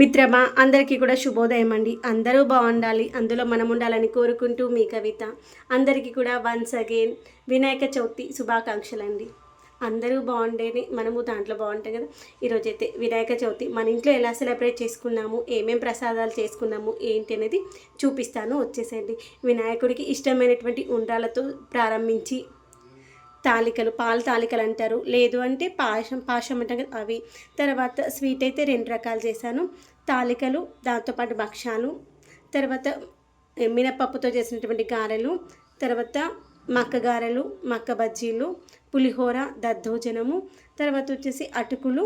మిత్రమా అందరికీ కూడా శుభోదయం అండి. అందరూ బాగుండాలి. అందులో మనం ఉండాలని కోరుకుంటూ మీ కవిత. అందరికీ కూడా వన్స్ అగైన్ వినాయక చవితి శుభాకాంక్షలు అండి అందరూ బాగుండేది మనము దాంట్లో బాగుంటాం కదా. ఈరోజైతే వినాయక చవితి మన ఇంట్లో ఎలా సెలబ్రేట్ చేసుకున్నాము ఏమేం ప్రసాదాలు చేసుకున్నాము ఏంటి అనేది చూపిస్తాను వచ్చేసేయండి. వినాయకుడికి ఇష్టమైనటువంటి ఉండ్రాలతో ప్రారంభించి తాలికలు పాలు తాలికలు అంటారు. లేదు అంటే పాయసం పాయసం అంటాం కదా అవి. తర్వాత స్వీట్ అయితే రెండు రకాలు చేశాను. తాలికలు దాంతోపాటు భక్షాలు తర్వాత మినపప్పుతో చేసినటువంటి గారెలు తర్వాత మక్క గారెలు మక్క బజ్జీలు పులిహోర దద్దోజనము తర్వాత వచ్చేసి అటుకులు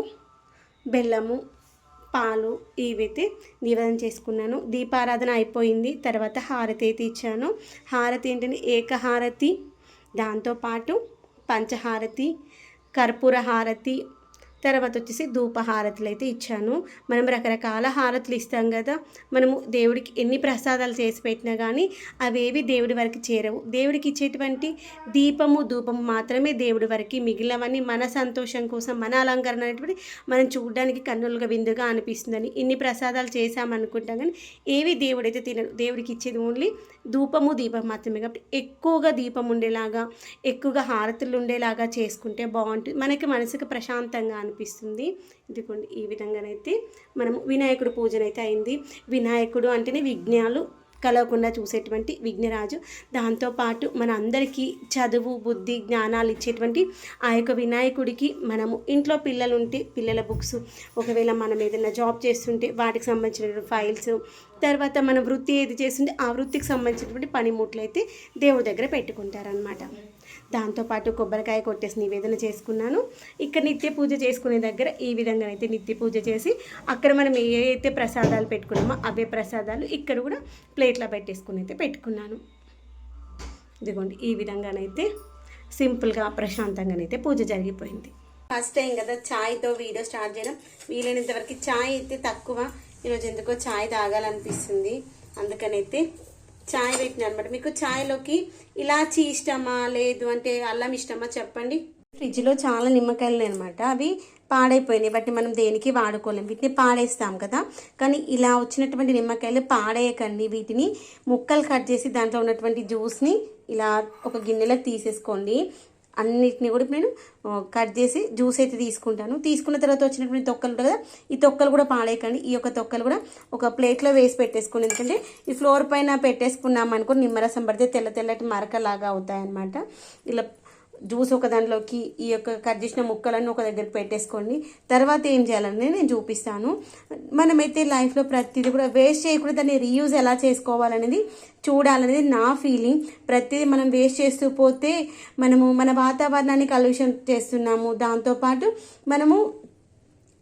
బెల్లము పాలు ఇవైతే నివేదన చేసుకున్నాను. దీపారాధన అయిపోయింది తర్వాత హారతి అయితే ఇచ్చాను. హారతి ఏంటంటే ఏకహారతి దాంతోపాటు పంచహారతి కర్పూర హారతి తర్వాత వచ్చేసి ధూపహారతులు అయితే ఇచ్చాను. మనం రకరకాల హారతులు ఇస్తాం కదా. మనము దేవుడికి ఎన్ని ప్రసాదాలు చేసి పెట్టినా కానీ అవేవి దేవుడి వరకు చేరవు. దేవుడికి ఇచ్చేటువంటి దీపము ధూపము మాత్రమే దేవుడి వరకు మిగిలినవన్నీ మన సంతోషం కోసం మన అలంకరణ అనేటువంటి మనం చూడడానికి కన్నులుగా విందుగా అనిపిస్తుందని. ఇన్ని ప్రసాదాలు చేశామనుకుంటాం కానీ ఏవి దేవుడైతే తినడు. దేవుడికి ఇచ్చేది ఓన్లీ ధూపము దీపం మాత్రమే కాబట్టి ఎక్కువగా దీపం ఉండేలాగా ఎక్కువగా హారతులు ఉండేలాగా చేసుకుంటే బాగుంటుంది. మనకి మనసుకు ప్రశాంతంగా అనిపిస్తుంది. ఇదిగోండి ఈ విధంగానైతే మనం వినాయకుడు పూజనైతే అయింది. వినాయకుడు అంటేనే విఘ్నాలు కలవకుండా చూసేటువంటి విఘ్నరాజు. దాంతోపాటు మన అందరికీ చదువు బుద్ధి జ్ఞానాలు ఇచ్చేటువంటి ఆ యొక్క వినాయకుడికి మనము ఇంట్లో పిల్లలు ఉంటే పిల్లల బుక్స్ ఒకవేళ మనం ఏదైనా జాబ్ చేస్తుంటే వాటికి సంబంధించిన ఫైల్స్ తర్వాత మన వృత్తి ఏది చేసింది ఆ వృత్తికి సంబంధించినటువంటి పనిముట్లు అయితే దేవుడి దగ్గర పెట్టుకుంటారనమాట దాంతోపాటు కొబ్బరికాయ కొట్టేసి నివేదన చేసుకున్నాను. ఇక్కడ నిత్య పూజ చేసుకునే దగ్గర ఈ విధంగా అయితే నిత్య పూజ చేసి అక్కడ మనం ఏ అయితే ప్రసాదాలు పెట్టుకున్నామో అవే ప్రసాదాలు ఇక్కడ కూడా ప్లేట్లో పెట్టేసుకుని అయితే పెట్టుకున్నాను. ఇదిగోండి ఈ విధంగానైతే సింపుల్గా ప్రశాంతంగానైతే పూజ జరిగిపోయింది. ఫస్ట్ టైం కదా ఛాయ్తో వీడియో స్టార్ట్ చేయడం. వీలైనంత వరకు ఛాయ్ అయితే తక్కువ ఈరోజు ఎందుకో ఛాయ్ తాగాలనిపిస్తుంది. అందుకనైతే ఛాయ్ పెట్టిన అనమాట మీకు ఛాయ్లోకి ఇలాచీ ఇష్టమా లేదు అంటే అల్లం ఇష్టమా చెప్పండి. ఫ్రిడ్జ్లో చాలా నిమ్మకాయలు అనమాట అవి పాడైపోయినాయి. బట్ మనం దేనికి వాడుకోలేం. వీటిని పాడేస్తాం కదా. కానీ ఇలా వచ్చినటువంటి నిమ్మకాయలు పాడేయకండి. వీటిని ముక్కలు కట్ చేసి దాంట్లో ఉన్నటువంటి జ్యూస్ని ఇలా ఒక గిన్నెలో తీసేసుకోండి. అన్నిటిని కూడా నేను కట్ చేసి జ్యూస్ అయితే తీసుకుంటాను. తీసుకున్న తర్వాత వచ్చినటువంటి తొక్కలు ఉంటాయి కదా ఈ తొక్కలు కూడా పాడేయకండి ఈ యొక్క తొక్కలు కూడా ఒక ప్లేట్లో వేసి పెట్టేసుకుని ఎందుకంటే ఈ ఫ్లోర్ పైన పెట్టేసుకున్నాం అనుకో నిమ్మరసం పడితే తెల్ల తెల్లటి మరకలాగా అవుతాయన్నమాట. ఇలా జ్యూస్ ఒక దాంట్లోకి ఈ యొక్క కట్ చేసిన ముక్కలన్నీ ఒక దగ్గర పెట్టేసుకోండి. తర్వాత ఏం చేయాలని నేను చూపిస్తాను. మనమైతే లైఫ్లో ప్రతిదీ కూడా వేస్ట్ చేయకుండా దాన్ని రీయూజ్ ఎలా చేసుకోవాలనేది చూడాలనేది నా ఫీలింగ్. ప్రతిదీ మనం వేస్ట్ చేస్తూ పోతే మనము మన వాతావరణాన్ని కలుషం చేస్తున్నాము. దాంతోపాటు మనము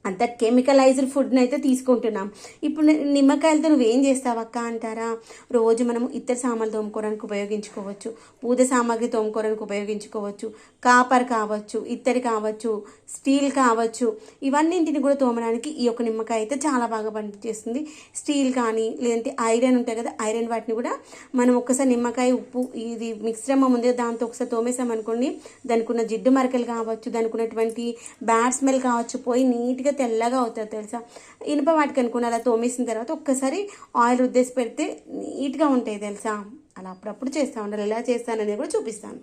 అంత కెమికలైజ్డ్ ఫుడ్ని అయితే తీసుకుంటున్నాం. ఇప్పుడు నిమ్మకాయలతో నువ్వేం చేస్తావక్క అంటారా? రోజు మనము ఇత్తడి సామాన్లు తోముకోవడానికి ఉపయోగించుకోవచ్చు. పూజ సామాగ్రి తోముకోవడానికి ఉపయోగించుకోవచ్చు. కాపర్ కావచ్చు ఇత్తడి కావచ్చు స్టీల్ కావచ్చు ఇవన్నింటిని కూడా తోమడానికి ఈ యొక్క నిమ్మకాయ అయితే చాలా బాగా పనిచేస్తుంది. స్టీల్ కానీ లేదంటే ఐరన్ ఉంటాయి కదా ఐరన్ వాటిని కూడా మనం ఒక్కసారి నిమ్మకాయ ఉప్పు ఇది మిశ్రమం ఉంది దాంతో ఒకసారి తోమేసామనుకోండి దానికి ఉన్న జిడ్డు మరకలు కావచ్చు దానికి ఉన్నటువంటి బ్యాడ్ స్మెల్ కావచ్చు పోయి నీట్గా తెల్లగా అవుతుంది తెలుసా? ఇనుప వాటికి అనుకుని అలా తోమేసిన తర్వాత ఒక్కసారి ఆయిల్ ఉద్దేశి పెడితే నీట్గా ఉంటాయి తెలుసా? అలా అప్పుడప్పుడు చేస్తూ ఉండాలి. ఎలా చేస్తాననేది కూడా చూపిస్తాను.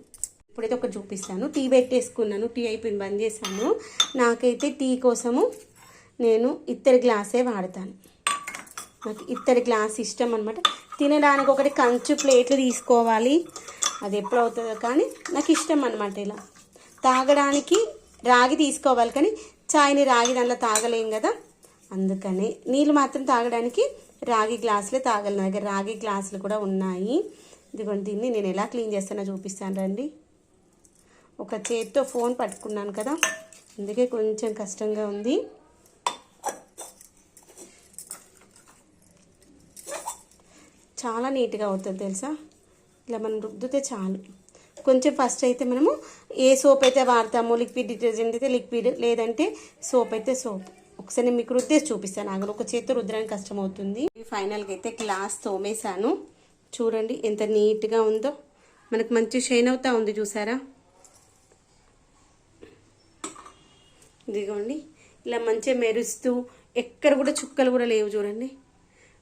ఇప్పుడైతే ఒకటి చూపిస్తాను. టీ పెట్టేసుకున్నాను. టీ అయిపోయింది. బంద్ చేశాను. నాకైతే టీ కోసము నేను ఇత్తడి గ్లాసే వాడతాను. నాకు ఇత్తడి గ్లాస్ ఇష్టం అనమాట తినడానికి ఒకటి కంచు ప్లేట్లు తీసుకోవాలి. అది ఎప్పుడు అవుతుందో కానీ నాకు ఇష్టం అనమాట ఇలా. తాగడానికి రాగి తీసుకోవాలి కానీ చాయ్ని రాగి దాంట్లో తాగలేం కదా. అందుకని నీళ్ళు మాత్రం తాగడానికి రాగి గ్లాసులే తాగాలి నా దగ్గర రాగి గ్లాసులు కూడా ఉన్నాయి. ఇదిగోండి దీన్ని నేను ఎలా క్లీన్ చేస్తానో చూపిస్తాను రండి. ఒక చేతితో ఫోన్ పట్టుకున్నాను కదా. అందుకే కొంచెం కష్టంగా ఉంది. చాలా నీట్గా అవుతుంది తెలుసా? ఇలా మనం రుద్దితే చాలు. కొంచెం ఫస్ట్ అయితే మనము ఏ సోప్ అయితే వాడతామో లిక్విడ్ డిటర్జెంట్ అయితే లిక్విడ్ లేదంటే సోప్ అయితే సోప్. ఒకసారి నేను మీకు రుద్దేసి చూపిస్తాను. అక్కడ ఒక చేతితో రుద్దడానికి కష్టం అవుతుంది. ఫైనల్గా అయితే గ్లాస్ తోమేశాను. చూడండి ఎంత నీట్గా ఉందో. మనకు మంచి షైన్ అవుతా ఉంది చూసారా? ఇదిగోండి. ఇలా మంచిగా మెరుస్తూ ఎక్కడ కూడా చుక్కలు కూడా లేవు చూడండి.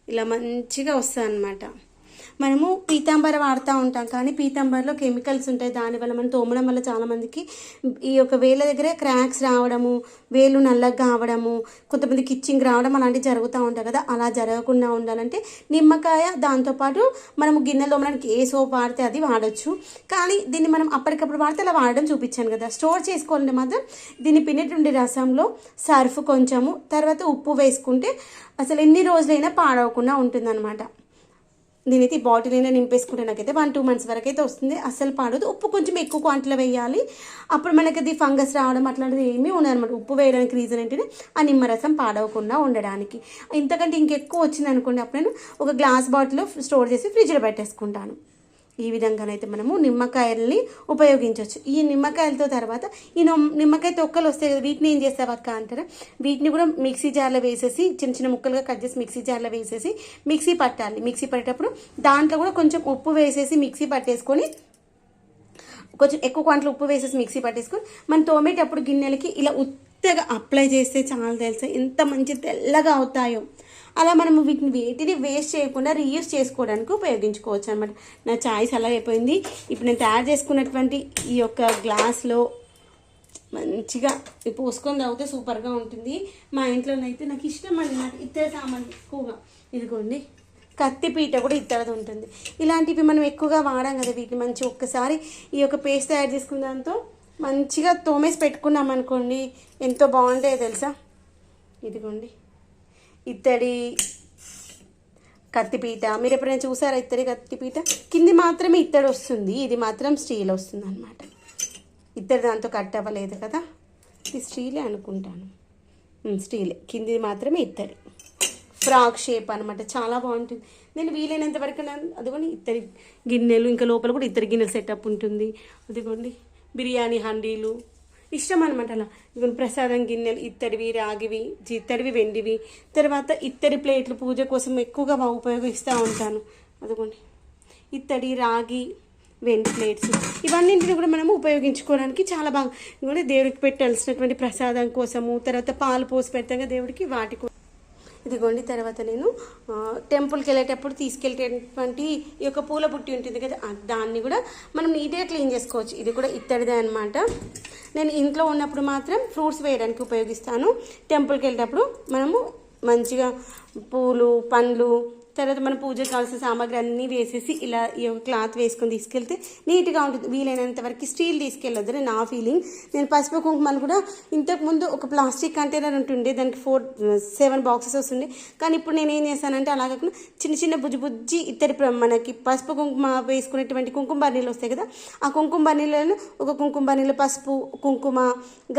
ఇలా మంచిగా వస్తాయి అన్నమాట మనము పీతాంబర వాడుతూ ఉంటాం. కానీ పీతాంబరలో కెమికల్స్ ఉంటాయి. దానివల్ల మనం తోమడం వల్ల చాలామందికి ఈ యొక్క వేల దగ్గర క్రాక్స్ రావడము వేలు నల్లగా కావడము కొంతమందికి ఇచ్చింగ్ రావడం అలాంటివి జరుగుతూ ఉంటాయి కదా. అలా జరగకుండా ఉండాలంటే నిమ్మకాయ దాంతోపాటు మనము గిన్నెలో మనకి ఏ సోప్ వాడితే అది వాడచ్చు. కానీ దీన్ని మనం అప్పటికప్పుడు వాడితే అలా వాడడం చూపించాను కదా. స్టోర్ చేసుకోవాలంటే మాత్రం దీన్ని పిన్నటువంటి రసంలో సర్ఫ్ కొంచెము తర్వాత ఉప్పు వేసుకుంటే అసలు ఎన్ని రోజులైనా పాడవకుండా ఉంటుందన్నమాట. నేనైతే ఈ బాటిల్ అయినా నింపేసుకుంటే నాకైతే వన్ టూ మంత్స్ వరకు అయితే వస్తుంది. అస్సలు పాడదు. ఉప్పు కొంచెం ఎక్కువ క్వాంటిటీలో వేయాలి. అప్పుడు మనకి అది ఫంగస్ రావడం అట్లాంటిది ఏమీ ఉండదన్నమాట. ఉప్పు వేయడానికి రీజన్ ఏంటంటే ఆ నిమ్మరసం పాడవకుండా ఉండడానికి. ఇంతకంటే ఇంకెక్కువ వచ్చింది అనుకోండి అప్పుడు నేను ఒక గ్లాస్ బాటిల్ స్టోర్ చేసి ఫ్రిడ్జ్లో పెట్టేసుకుంటాను. ఈ విధంగానైతే మనము నిమ్మకాయల్ని ఉపయోగించవచ్చు ఈ నిమ్మకాయలతో తర్వాత ఈ నిమ్మకాయ తొక్కలు వస్తాయి కదా వీటిని ఏం చేస్తావు అక్క అంటారా? వీటిని కూడా మిక్సీ జార్లో వేసేసి చిన్న చిన్న ముక్కలుగా కట్ చేసి మిక్సీ జార్లో వేసేసి మిక్సీ పట్టాలి. మిక్సీ పట్టేటప్పుడు దాంట్లో కూడా కొంచెం ఉప్పు వేసేసి మిక్సీ పట్టేసుకొని కొంచెం ఎక్కువ క్వాంటిటీ ఉప్పు వేసేసి మిక్సీ పట్టేసుకొని మనం తోమేటప్పుడు గిన్నెలకి ఇలా ఉత్తగా అప్లై చేస్తే చాలా తెలుసా? ఎంత మంచి తెల్లగా అవుతాయో. అలా మనము వీటిని వీటిని వేస్ట్ చేయకుండా రీయూస్ చేసుకోవడానికి ఉపయోగించుకోవచ్చు అనమాట నా చాయిస్ అలా అయిపోయింది. ఇప్పుడు నేను తయారు చేసుకున్నటువంటి ఈ యొక్క గ్లాస్లో మంచిగా పోసుకొని తాగితే సూపర్గా ఉంటుంది. మా ఇంట్లోనైతే నాకు ఇష్టం అన్నమాట ఇతర సామాన్లు ఎక్కువగా. ఇదిగోండి కత్తిపీట కూడా ఇత్తడిది ఉంటుంది. ఇలాంటివి మనం ఎక్కువగా వాడాం కదా వీటిని మంచి ఒక్కసారి ఈ యొక్క పేస్ట్ తయారు చేసుకున్న దాంతో మంచిగా తోమేసి పెట్టుకున్నాం అనుకోండి ఎంతో బాగుంటాయో తెలుసా? ఇదిగోండి. ఇత్తడి కత్తిపీట. మీరు ఎప్పుడైనా చూసారా ఇత్తడి కత్తిపీట? కింది మాత్రమే ఇత్తడి వస్తుంది. ఇది మాత్రం స్టీల్ వస్తుంది అనమాట ఇత్తడి దాంతో కట్ అవ్వలేదు కదా? ఇది స్టీలే అనుకుంటాను. స్టీలే. కింది మాత్రమే ఇత్తడి. ఫ్రాక్ షేప్ అనమాట చాలా బాగుంటుంది. నేను వీలైనంత వరకు నేను- అదిగోండి ఇత్తడి గిన్నెలు ఇంకా లోపల కూడా ఇత్తడి గిన్నెలు సెటప్ ఉంటుంది. అదిగోండి బిర్యానీ హండీలు. ఇష్టం అనమాట అలా ఇదిగోండి ప్రసాదం గిన్నెలు ఇత్తడివి రాగివి జిత్తడివి వెండివి. తర్వాత ఇత్తడి ప్లేట్లు పూజ కోసం ఎక్కువగా ఉపయోగిస్తూ ఉంటాను. అదిగోండి. ఇత్తడి రాగి వెండి ప్లేట్స్. ఇవన్నింటిని కూడా మనము ఉపయోగించుకోవడానికి చాలా బాగా కూడా దేవుడికి పెట్టాల్సినటువంటి ప్రసాదం కోసము తర్వాత పాలు పోసి పెడతాం దేవుడికి వాటి కోసం ఇదిగోండి తర్వాత నేను టెంపుల్కి వెళ్ళేటప్పుడు తీసుకెళ్ళేటటువంటి ఈ యొక్క పూల బుట్టి ఉంటుంది కదా దాన్ని కూడా మనం నీట్గా క్లీన్ చేసుకోవచ్చు. ఇది కూడా ఇత్తడిదే అనమాట నేను ఇంట్లో ఉన్నప్పుడు మాత్రం ఫ్రూట్స్ వేయడానికి ఉపయోగిస్తాను. టెంపుల్కి వెళ్ళేటప్పుడు మనము మంచిగా పూలు పండ్లు తర్వాత మనం పూజకు కావాల్సిన సామాగ్రి అన్నీ వేసేసి ఇలా ఈ క్లాత్ వేసుకొని తీసుకెళ్తే నీట్గా ఉంటుంది. వీలైనంత వరకు స్టీల్ తీసుకెళ్ళొద్దు. నా ఫీలింగ్. నేను పసుపు కుంకుమలు కూడా ఇంతకు ముందు ఒక ప్లాస్టిక్ కంటైనర్ ఉంటుండే. దానికి ఫోర్ సెవెన్ బాక్సెస్ వస్తుండే. కానీ ఇప్పుడు నేను ఏం చేశానంటే అలా కాకుండా చిన్న చిన్న బుజ్జి బుజ్జి ఇత్తడి మనకి పసుపు కుంకుమ వేసుకునేటువంటి కుంకుమ బర్నీలు వస్తాయి కదా ఆ కుంకుమ బర్నీలను ఒక కుంకుమ బర్నీలో పసుపు కుంకుమ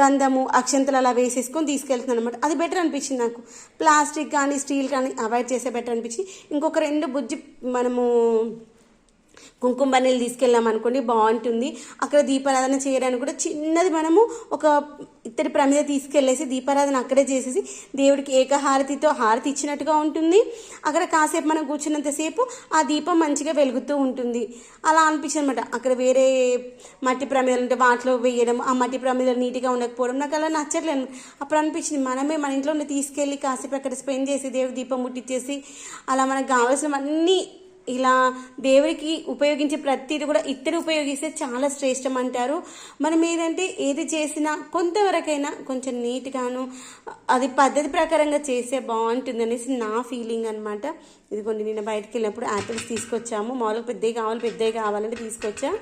గంధము అక్షంతలు అలా వేసేసుకొని తీసుకెళ్తున్నాను అనమాట అది బెటర్ అనిపించింది నాకు. ప్లాస్టిక్ కానీ స్టీల్ కానీ అవాయిడ్ చేసే బెటర్ అనిపించి ఇంకొక రెండు బుజ్జి మనము కుంకుమ బన్నీలు తీసుకెళ్ళాం అనుకోండి బాగుంటుంది. అక్కడ దీపారాధన చేయడానికి కూడా చిన్నది మనము ఒక ఇత్తడి ప్రమిద తీసుకెళ్ళేసి దీపారాధన అక్కడే చేసేసి దేవుడికి ఏకహారతితో హారతి ఇచ్చినట్టుగా ఉంటుంది. అక్కడ కాసేపు మనం కూర్చున్నంతసేపు ఆ దీపం మంచిగా వెలుగుతూ ఉంటుంది. అలా అనిపించింది అనమాట అక్కడ వేరే మట్టి ప్రమిదలు ఉంటే వాటిలో వేయడం ఆ మట్టి ప్రమిదలు నీట్గా ఉండకపోవడం నాకు అలా నచ్చట్లేదు. అప్పుడు అనిపించింది మనమే మన ఇంట్లో ఉండి తీసుకెళ్ళి కాసేపు అక్కడ స్పెండ్ చేసి దేవుడి దీపం ముట్టించేసి అలా మనకు కావాల్సినవన్నీ ఇలా దేవుడికి ఉపయోగించే ప్రతిదీ కూడా ఇత్తడి ఉపయోగిస్తే చాలా శ్రేష్టం అంటారు. మనం ఏదంటే ఏది చేసినా కొంతవరకైనా కొంచెం నీట్గాను అది పద్ధతి ప్రకారంగా చేస్తే బాగుంటుంది అనేసి నా ఫీలింగ్ అనమాట ఇదిగోండి నేను బయటకు వెళ్ళినప్పుడు యాపిల్స్ తీసుకొచ్చాము. మామూలుగా పెద్దవి కావాలి పెద్దవి కావాలంటే తీసుకొచ్చా.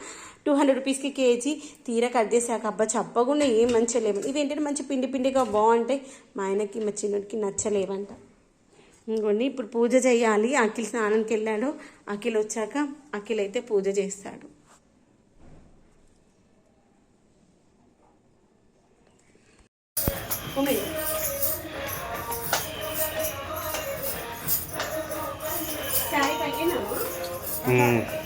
టూ హండ్రెడ్ రూపీస్కి కేజీ తీరా కట్ చేసాక అబ్బా చెప్పకుండా ఏం మంచిగా లేవు. ఇవి ఏంటంటే మంచి పిండి పిండిగా బాగుంటాయి. మా ఆయనకి మా చిన్నడికి నచ్చలేవంట. ఇంకోండి ఇప్పుడు పూజ చేయాలి. అఖిల్ స్నానానికి వెళ్ళాడు. అఖిల్ వచ్చాక అఖిల్ అయితే పూజ చేస్తాడు. ఉమ్.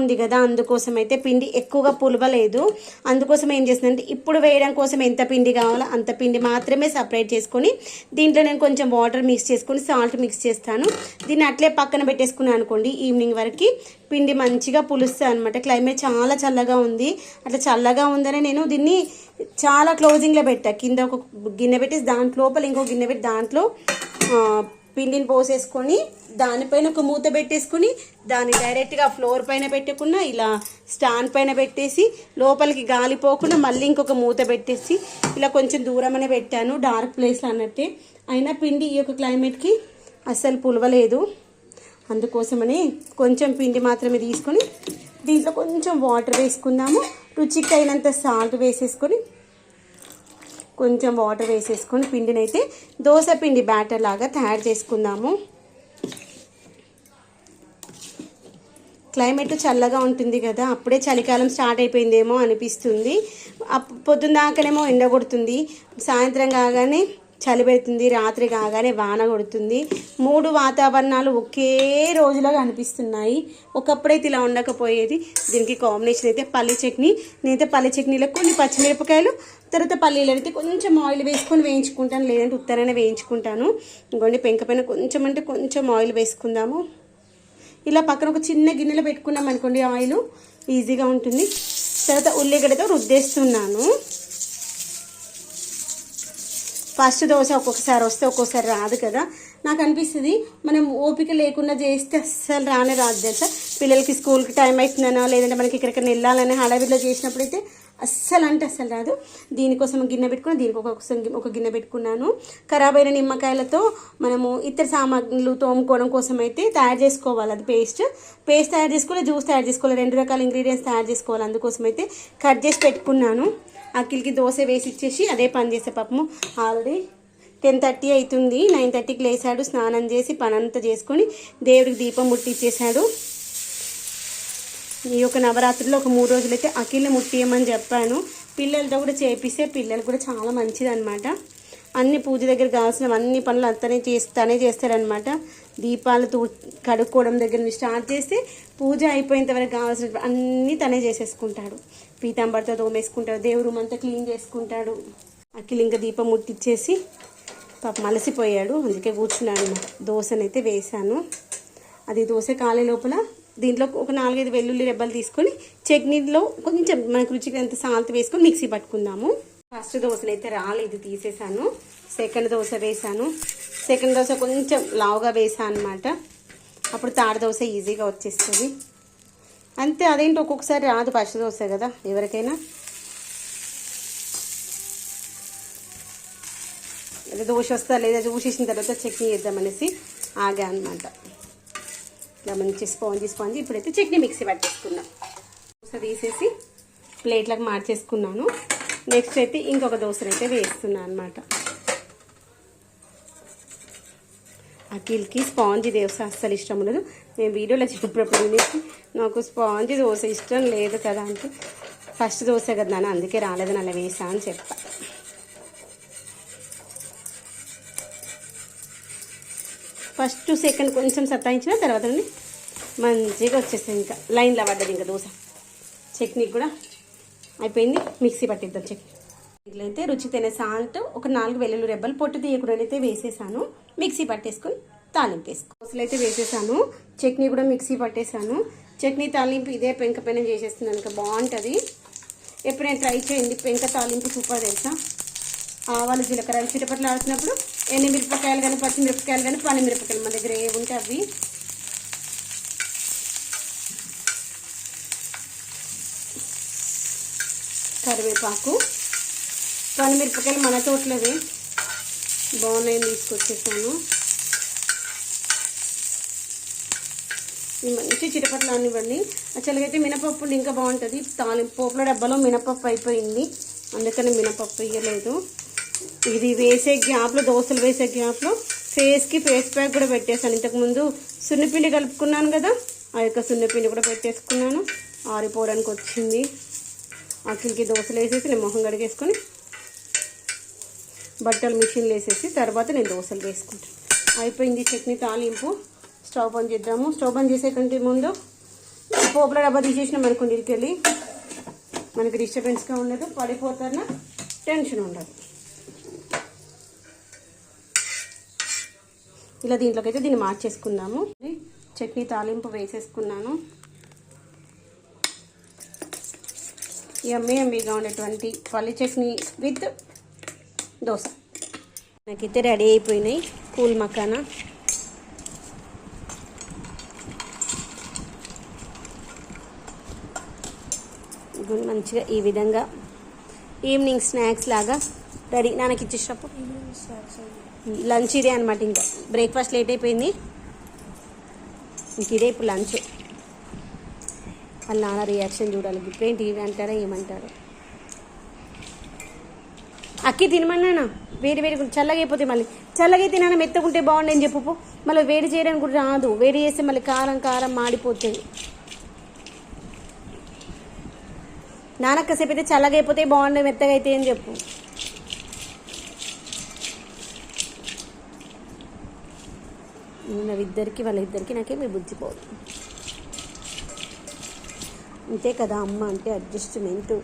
ఉంది కదా అందుకోసం అయితే పిండి ఎక్కువగా పులవలేదు. అందుకోసం ఏం చేసిందంటే ఇప్పుడు వేయడం కోసం ఎంత పిండి కావాలో అంత పిండి మాత్రమే సపరేట్ చేసుకొని దీంట్లో నేను కొంచెం వాటర్ మిక్స్ చేసుకొని సాల్ట్ మిక్స్ చేస్తాను. దీన్ని అట్లే పక్కన పెట్టేసుకున్నాను అనుకోండి ఈవినింగ్ వరకు పిండి మంచిగా పులుస్తుంది అనమాట క్లైమేట్ చాలా చల్లగా ఉంది. అట్లా చల్లగా ఉందని నేను దీన్ని చాలా క్లోజింగ్లో పెట్టా. కింద ఒక గిన్నె పెట్టి దాంట్లోపల ఇంకో గిన్నె పెట్టి దాంట్లో పిండిని పోసేసుకొని దానిపైన ఒక మూత పెట్టేసుకొని దాన్ని డైరెక్ట్గా ఫ్లోర్ పైన పెట్టకుండా ఇలా స్టాండ్ పైన పెట్టేసి లోపలికి గాలి పోకుండా మళ్ళీ ఇంకొక మూత పెట్టేసి ఇలా కొంచెం దూరమనే పెట్టాను డార్క్ ప్లేస్లో అన్నట్టే. అయినా పిండి ఈ యొక్క క్లైమేట్కి అస్సలు పులవలేదు. అందుకోసమని కొంచెం పిండి మాత్రమే తీసుకొని దీంట్లో కొంచెం వాటర్ వేసుకుందాము. రుచికి అయినంత సాల్ట్ వేసేసుకొని కొంచెం వాటర్ వేసేసుకొని పిండిని అయితే దోశ పిండి బ్యాటర్ లాగా తయారు చేసుకుందాము. క్లైమేట్ చల్లగా ఉంటుంది కదా అప్పుడే చలికాలం స్టార్ట్ అయిపోయిందేమో అనిపిస్తుంది. అప్- పొద్దున్న దాకానేమో ఎండ కొడుతుంది. సాయంత్రం కాగానే చలి పెడుతుంది రాత్రి కాగానే వాన కొడుతుంది. మూడు వాతావరణాలు ఒకే రోజులో కనిపిస్తున్నాయి ఒకప్పుడైతే ఇలా ఉండకపోయేది. దీనికి కాంబినేషన్ అయితే పల్లి చట్నీ నేనైతే పల్లి చట్నీలో కొన్ని పచ్చిమిరపకాయలు తర్వాత పల్లీలు అయితే కొంచెం ఆయిల్ వేసుకొని వేయించుకుంటాను లేదంటే ఉత్తరానే వేయించుకుంటాను. ఇంకోండి పెంక పైన కొంచెం అంటే కొంచెం ఆయిల్ వేసుకుందాము. ఇలా పక్కన ఒక చిన్న గిన్నెలో పెట్టుకున్నాం అనుకోండి ఆయిల్ ఈజీగా ఉంటుంది. తర్వాత ఉల్లిగడ్డతో రుద్దేస్తున్నాను. ఫస్ట్ దోశ ఒక్కొక్కసారి వస్తే ఒక్కొక్కసారి రాదు కదా. నాకు అనిపిస్తుంది మనం ఓపిక లేకుండా చేస్తే అస్సలు రానే రాదు తెలుసా? పిల్లలకి స్కూల్కి టైం అవుతుందనో లేదంటే మనకి ఇక్కడికి వెళ్ళాలని హడావిడిలో చేసినప్పుడైతే అస్సలు అంటే అస్సలు రాదు. దీనికోసం గిన్నె పెట్టుకుని దీనికి ఒక ఒక గిన్నె పెట్టుకున్నాను. ఖరాబ్ అయిన నిమ్మకాయలతో మనము ఇతర సామాన్లు తోముకోవడం కోసం అయితే తయారు చేసుకోవాలి అది పేస్ట్. పేస్ట్ తయారు చేసుకోవాలి జ్యూస్ తయారు చేసుకోవాలి రెండు రకాల ఇంగ్రీడియంట్స్ తయారు చేసుకోవాలి. అందుకోసం అయితే కట్ చేసి పెట్టుకున్నాను. అక్కిలికి దోశ వేసి ఇచ్చేసి అదే పని చేసే పాపము. ఆల్రెడీ టెన్ థర్టీ అవుతుంది. నైన్ థర్టీకి లేచాడు. స్నానం చేసి పనంతా చేసుకొని దేవుడికి దీపం ముట్టించేశాడు ఈ యొక్క నవరాత్రిలో ఒక మూడు రోజులైతే అఖిల్ని ముట్టియమని చెప్పాను. పిల్లలతో కూడా చేపిస్తే పిల్లలు కూడా చాలా మంచిదన్నమాట. అన్ని పూజ దగ్గర కావాల్సిన అన్ని పనులు అంతనే చేస్తానే చేస్తారనమాట దీపాలు తూ కడుక్కోవడం దగ్గర నుంచి స్టార్ట్ చేస్తే పూజ అయిపోయేంత వరకు కావాల్సిన అన్నీ తనే చేసేసుకుంటాడు. పీతాంబరితో తోమేసుకుంటాడు. దేవుడు అంతా క్లీన్ చేసుకుంటాడు. అఖిల్ ఇంకా దీపం ముట్టించేసి పాప మలసిపోయాడు. అందుకే కూర్చున్నాను అనమాట దోశనైతే వేశాను. అది దోశ కాలే లోపల దీంట్లో ఒక నాలుగైదు వెల్లుల్లి రెబ్బలు తీసుకొని చట్నీలో కొంచెం మనకు రుచికి ఎంత సాల్ట్ వేసుకొని మిక్సీ పట్టుకుందాము. ఫస్ట్ దోశనైతే అయితే రాలేదు తీసేసాను సెకండ్ దోశ వేసాను సెకండ్ దోశ కొంచెం లావుగా వేసాను అనమాట అప్పుడు థర్డ్ దోశ ఈజీగా వచ్చేస్తుంది. అంతే అదేంటి ఒక్కొక్కసారి రాదు ఫస్ట్ దోశ కదా ఎవరికైనా. అదే దోశ వస్తా లేదా చూసేసిన తర్వాత చట్నీ చేద్దామనేసి ఆగా అనమాట ఇట్లా మంచి స్పాంజీ స్పాంజీ ఇప్పుడైతే చట్నీ మిక్సీ పట్టేసుకున్నాం. దోశ తీసేసి ప్లేట్లకు మార్చేసుకున్నాను. నెక్స్ట్ అయితే ఇంకొక దోశలు అయితే వేస్తున్నాను అనమాట అఖిల్కి స్పాంజీ దోశ అస్సలు ఇష్టం ఉండదు. నేను వీడియోలో చెప్పినప్పుడు వినేసి నాకు స్పాంజీ దోశ ఇష్టం లేదు కదా అంటే ఫస్ట్ దోశ కదా అందుకే రాలేదని అలా వేసా అని చెప్పాను ఫస్ట్ సెకండ్ కొంచెం సతాయించిన తర్వాత నుండి మంచిగా వచ్చేస్తుంది ఇంకా. లైన్లో పడ్డది ఇంకా దోశ. చట్నీ కూడా అయిపోయింది. మిక్సీ పట్టిద్దాం చట్నీ. ఇట్లా అయితే రుచి తినే సాల్ట్ ఒక నాలుగు వెల్లుల్లి రెబ్బలు పొట్టు తీయకుండా అయితే వేసేసాను. మిక్సీ పట్టేసుకుని తాలింపు వేసుకో. దోశలు అయితే వేసేసాను. చట్నీ కూడా మిక్సీ పట్టేసాను. చట్నీ తాలింపు ఇదే పెంక పైన చేసేస్తున్నాను. ఇంకా బాగుంటుంది. ఎప్పుడైనా ట్రై చేయండి. పెంక తాలింపు సూపర్ తెలుసా? ఆవాలు జీలకర్ర చిటపట్లు ఆడుతున్నప్పుడు ఎన్ని మిరపకాయలు కానీ పచ్చిమిరపకాయలు కానీ పనిమిరపకాయలు మన దగ్గర ఏవి ఉంటే అవి. కరివేపాకు పని మిరపకాయలు మన తోటలోవి. బాగున్నాయని తీసుకొచ్చేసాను. మంచి చిటపట్లు అనివ్వండి యాక్చువల్గా అయితే మినపప్పు ఇంకా బాగుంటుంది. తాలింపు పోపుల డబ్బాలో మినపప్పు అయిపోయింది. అందుకని మినపప్పు ఇవ్వలేదు ఇది వేసే గ్యాప్లో దోశలు వేసే గ్యాప్లో ఫేస్కి ఫేస్ ప్యాక్ కూడా పెట్టేశాను. ఇంతకుముందు సున్నిపిండి కలుపుకున్నాను కదా ఆ యొక్క సున్నిపిండి కూడా పెట్టేసుకున్నాను. ఆరిపోవడానికి వచ్చింది. అఖిల్కి దోశలు వేసేసి నేను మొహం కడిగేసుకొని బట్టలు మిషన్లు వేసేసి తర్వాత నేను దోశలు వేసుకుంటాను. అయిపోయింది చట్నీ తాలింపు. స్టవ్ బంద్ చేద్దాము. స్టవ్ బంద్ చేసే కంటే ముందు పోపుల డబ్బా తీసేసినాం అనుకోండి ఇరికెళ్ళి మనకి డిస్టర్బెన్స్గా ఉండదు పడిపోతారన టెన్షన్ ఉండదు. ఇలా దీంట్లోకి అయితే దీన్ని మార్చేసుకుందాము. చట్నీ తాలింపు వేసేసుకున్నాను. ఎమ్మె ఎమ్మిగా ఉండేటువంటి పల్లి చట్నీ విత్ దోశ. నాకైతే రెడీ అయిపోయినాయి. కూల్ మకానా. ఇప్పుడు మంచిగా ఈ విధంగా ఈవినింగ్ స్నాక్స్ లాగా రెడీ. నాన్నకి ఇచ్చేటప్పుడు లంచ్ ఇదే అనమాట ఇంకా. బ్రేక్ఫాస్ట్ లేట్ అయిపోయింది. ఇంక ఇదే ఇప్పుడు లంచ్. వాళ్ళ నాన్న రియాక్షన్ చూడాలి. ఇప్పుడేంటి ఇవి అంటారా ఏమంటారు? అక్కి తినమన్నానా వేడి వేడి చల్లగా అయిపోతే మళ్ళీ. చల్లగా అయితే నాన్న మెత్తకుంటే బాగుండే అని చెప్పు మళ్ళీ వేడి చేయడానికి కూడా రాదు. వేడి చేస్తే మళ్ళీ కారం కారం మాడిపోతుంది నానక్కసేపు అయితే చల్లగా అయిపోతే బాగుండే మెత్తగా అయితే అని చెప్పు. ఇద్దరికి వాళ్ళిద్దరికి నాకేమి బుద్ధిపోదు అంతే కదా అమ్మ అంటే అడ్జస్ట్మెంటు.